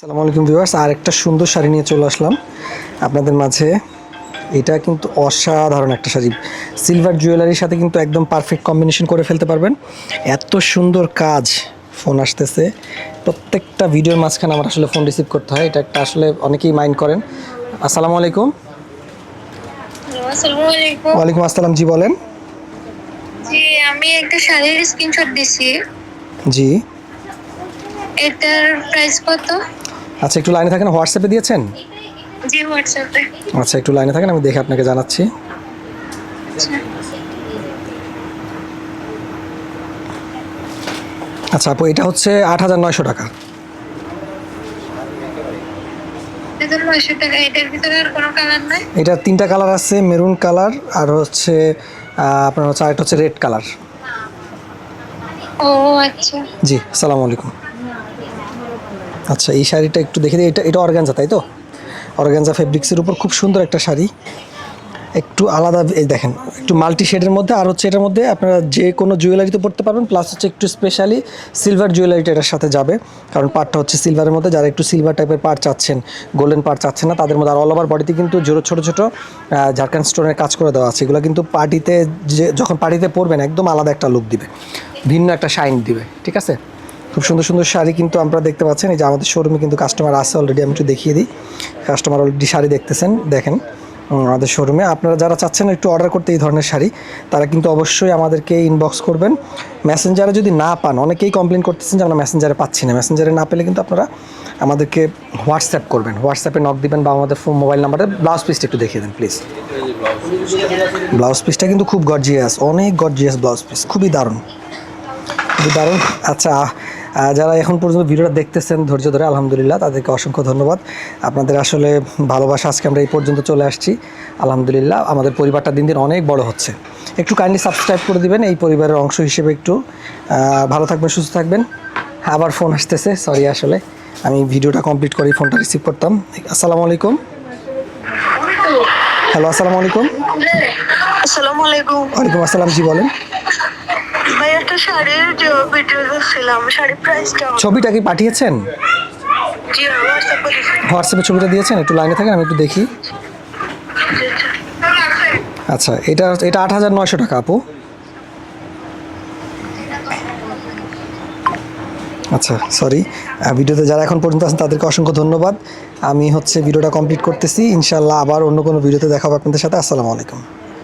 সালামু আলাইকুম ভিউয়ার্স আর একটা সুন্দর শাড়ি নিয়ে চলে আসলাম। আপনাদের মাঝে এটা কিন্তু অসাধারণ একটা শাড়ি। সিলভার জুয়েলারির সাথে কিন্তু একদম পারফেক্ট কম্বিনেশন করে ফেলতে পারবেন। এত সুন্দর কাজ ফোন আসতেছে। প্রত্যেকটা ভিডিওর মাঝখানে আমার আসলে ফোন রিসিভ করতে হয়। এটা একটা আসলে অনেকেই মাইন্ড করেন। আসসালামু আলাইকুম। ওয়ালাইকুম আসসালাম জি বলেন। জি আমি একটা শাড়ির স্ক্রিনশট দিছি। জি। এটার প্রাইস কত? আচ্ছা একটু লাইনে থাকেন হোয়াটসঅ্যাপে দিয়েছেন? জি হোয়াটসঅ্যাপে। আচ্ছা একটু লাইনে থাকেন আমি দেখে আপনাকে জানাচ্ছি। আচ্ছা আপু এটা হচ্ছে আট হাজার নয়শো টাকা। এটা তিনটা কালার আছে মেরুন কালার আর হচ্ছে আপনার হচ্ছে আরেকটা হচ্ছে রেড কালার। ও আচ্ছা। জি সালাম আলাইকুম। আচ্ছা এই শাড়িটা একটু দেখে দিই। এটা এটা অর্গানজা, তাই তো? অর্গানজা ফেব্রিক্সের উপর খুব সুন্দর একটা শাড়ি। একটু আলাদা, এই দেখেন, একটু মাল্টি শেডের মধ্যে, আর হচ্ছে এটার মধ্যে আপনারা যে কোনো জুয়েলারিতে পড়তে পারবেন, প্লাস হচ্ছে একটু স্পেশালি সিলভার জুয়েলারিটা এটার সাথে যাবে। কারণ পার্টটা হচ্ছে সিলভারের মধ্যে, যারা একটু সিলভার টাইপের পার্ট চাচ্ছেন গোল্ডেন পার্ট চাচ্ছেন না, তাদের মধ্যে আর অল ওভার বডিতে কিন্তু জোরো ছোটো ছোটো ঝাড়খান্ড স্টোনের কাজ করে দেওয়া আছে। এগুলো কিন্তু পার্টিতে যে যখন পার্টিতে পরবেন, একদম আলাদা একটা লুক দিবে। ভিন্ন একটা শাইন দিবে, ঠিক আছে? খুব সুন্দর সুন্দর শাড়ি কিন্তু আমরা দেখতে পাচ্ছেন। এই যে আমাদের শোরুমে কিন্তু কাস্টমার আছে অলরেডি আমি একটু দেখিয়ে দিই। কাস্টমার অলরেডি শাড়ি দেখতেছেন, দেখেন। আমাদের শোরুমে আপনারা যারা চাচ্ছেন একটু অর্ডার করতে এই ধরনের শাড়ি, তারা কিন্তু অবশ্যই আমাদেরকে ইনবক্স করবেন। মেসেঞ্জারে যদি না পান, অনেকেই কমপ্লেন করতেছেন যে আমরা মেসেঞ্জারে পাচ্ছি না। মেসেঞ্জারে না পেলে কিন্তু আপনারা আমাদেরকে হোয়াটসঅ্যাপ করবেন। হোয়াটসঅ্যাপে নক দিবেন বা আমাদের ফোন মোবাইল নাম্বারে ব্লাউজ পিসটা একটু দেখিয়ে দেন প্লিজ ব্লাউজ পিসটা কিন্তু খুব গর্জিয়াস অনেক গর্জিয়াস ব্লাউজ পিস খুবই দারুণ। খুবই দারুণ। আচ্ছা যারা এখন পর্যন্ত ভিডিওটা দেখতেছেন ধৈর্য ধরে আলহামদুলিল্লাহ তাদেরকে অসংখ্য ধন্যবাদ। আপনাদের আসলে ভালোবাসা আজকে আমরা এই পর্যন্ত চলে আসছি। আলহামদুলিল্লাহ আমাদের পরিবারটা দিন দিন অনেক বড় হচ্ছে। একটু কাইন্ডলি সাবস্ক্রাইব করে দিবেন এই পরিবারের অংশ হিসেবে একটু। ভালো থাকবেন সুস্থ থাকবেন। আবার ফোন আসতেছে সরি আসলে। আমি ভিডিওটা কমপ্লিট করি ফোনটা রিসিভ করতাম। আসসালামু আলাইকুম। হ্যালো আসসালামু আলাইকুম। আসসালামু আলাইকুম। ওয়ালাইকুম আসসালাম জি বলেন। ভাই একটা শাড়ির ভিডিও দেখছিলাম শাড়ির প্রাইস কেমন? ছবিটা কি পাঠিয়েছেন? জি হোয়াটসঅ্যাপে ছবিটা দিয়েছেন? একটু লাইনে থাকেন আমি একটু দেখি। আচ্ছা এটা এটা আট হাজার নয়শো টাকা আপু। আচ্ছা সরি ভিডিওতে যারা এখন পর্যন্ত আছেন তাদেরকে অসংখ্য ধন্যবাদ। আমি হচ্ছে ভিডিওটা কমপ্লিট করতেছি। ইনশাল্লাহ আবার অন্য কোনো ভিডিওতে দেখাবো আপনাদের সাথে। আসসালামু আলাইকুম।